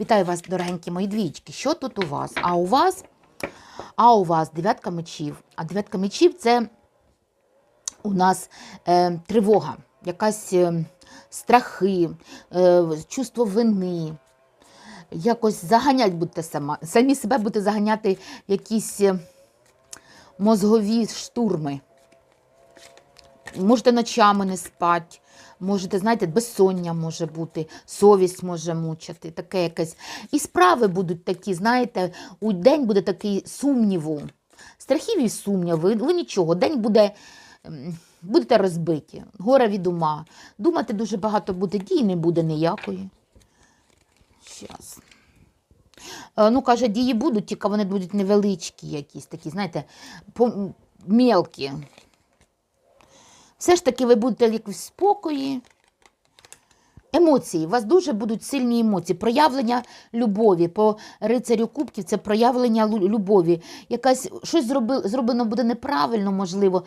Вітаю вас, дорогенькі мої двічки. Що тут у вас? А у вас, а у вас дев'ятка мечів. А дев'ятка мечів це у нас е, тривога, якась е, страхи, е, чувство вини. Якось заганять будете сама. Самі себе будете заганяти якісь е, мозгові штурми. Можете ночами не спати, можете, знаєте, безсоння може бути, совість може мучити, таке якесь. І справи будуть такі, знаєте, у день буде такий сумніву, страхів і сумніву, ви, нічого, день буде, ем, будете розбиті, горе від ума. Думати дуже багато буде, дій не буде ніякої. Щас. Е, Ну, каже, дії будуть, тільки вони будуть невеличкі якісь такі, знаєте, мелкі. Все ж таки ви будете в спокої. Емоції, у вас дуже будуть сильні емоції, проявлення любові. По рицарю кубків це проявлення любові. Якась щось зроблено буде неправильно, можливо,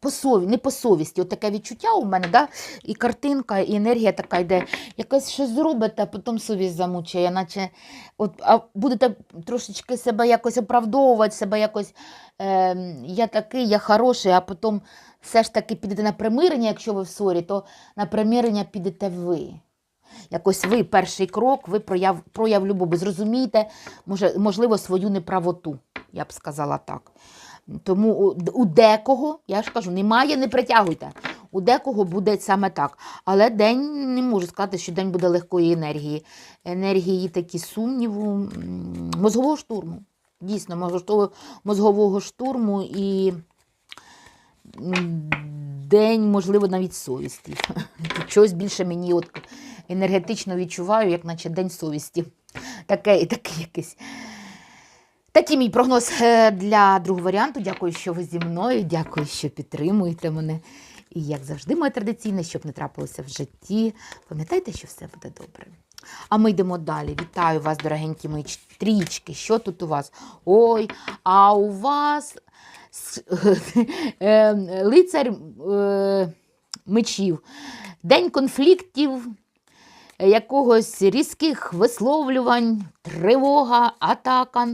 по сові, не по совісті. От таке відчуття у мене, да? і картинка, і енергія така йде. Якось щось зробите, а потім совість замучає, наче от, а будете трошечки себе якось оправдовувати, себе якось е, я такий, я хороший, а потім все ж таки підете на примирення, якщо ви в ссорі, то на примирення підете ви. Якось ви перший крок, ви прояв, прояв любові. Зрозумієте, може, можливо, свою неправоту, я б сказала так. Тому у, у декого, я ж кажу, немає, не притягуйте. У декого буде саме так. Але день не можу сказати, що день буде легкої енергії. Енергії такі сумніву, мозгового штурму. Дійсно, мозгового- штурму і день, можливо, навіть совісті. Щось більше мені от енергетично відчуваю, як наче день совісті. Таке, таке якесь. Такий мій прогноз е, для другого варіанту. Дякую, що ви зі мною. Дякую, що підтримуєте мене. І як завжди, моє традиційне, щоб не трапилося в житті. Пам'ятайте, що все буде добре. А ми йдемо далі. Вітаю вас, дорогенькі мої трічки. Що тут у вас? Ой, а у вас е, лицар е, мечів. День конфліктів, е, якогось різких висловлювань, тривога, атака,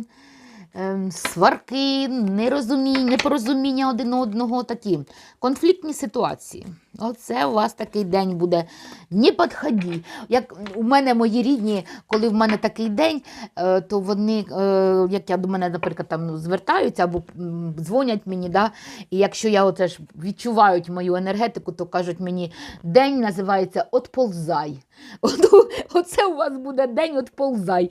сварки, нерозуміння, непорозуміння один одного, такі конфліктні ситуації. Оце у вас такий день буде. Не підході. Як у мене мої рідні, коли в мене такий день, е, то вони, е, як я до мене, наприклад, там ну, звертаються або дзвонять мені, да, і якщо я оце ж відчувають мою енергетику, то кажуть мені, день називається Отползай. От, оце у вас буде день Отползай.